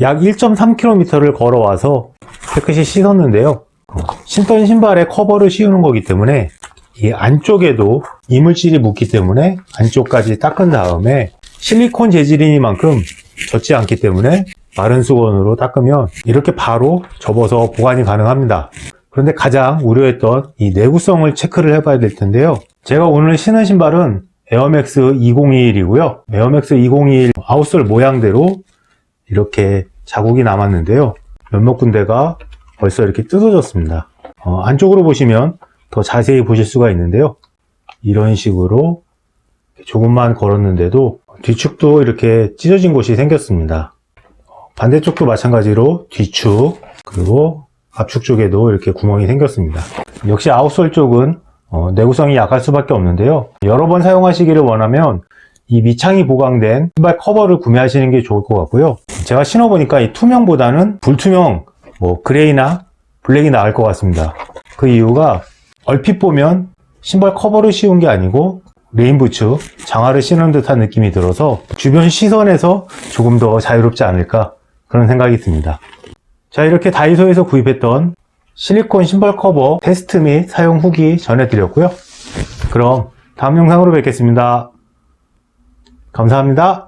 약 1.3km를 걸어와서 깨끗이 씻었는데요. 어, 신던 신발에 커버를 씌우는 거기 때문에 이 안쪽에도 이물질이 묻기 때문에 안쪽까지 닦은 다음에 실리콘 재질이니만큼 젖지 않기 때문에 마른 수건으로 닦으면 이렇게 바로 접어서 보관이 가능합니다. 그런데 가장 우려했던 이 내구성을 체크를 해봐야 될 텐데요. 제가 오늘 신은 신발은 에어맥스 2021이고요. 에어맥스 2021 아웃솔 모양대로 이렇게 자국이 남았는데요. 몇몇 군데가 벌써 이렇게 뜯어졌습니다. 어, 안쪽으로 보시면 더 자세히 보실 수가 있는데요. 이런 식으로 조금만 걸었는데도 뒤축도 이렇게 찢어진 곳이 생겼습니다. 어, 반대쪽도 마찬가지로 뒤축 그리고 앞축 쪽에도 이렇게 구멍이 생겼습니다. 역시 아웃솔 쪽은 어, 내구성이 약할 수밖에 없는데요. 여러 번 사용하시기를 원하면 이 밑창이 보강된 신발 커버를 구매하시는 게 좋을 것 같고요. 제가 신어보니까 이 투명보다는 불투명, 뭐 그레이나 블랙이 나을 것 같습니다. 그 이유가 얼핏 보면 신발 커버를 씌운 게 아니고 레인부츠, 장화를 신은 듯한 느낌이 들어서 주변 시선에서 조금 더 자유롭지 않을까 그런 생각이 듭니다. 자 이렇게 다이소에서 구입했던 실리콘 신발 커버 테스트 및 사용 후기 전해드렸고요. 그럼 다음 영상으로 뵙겠습니다. 감사합니다.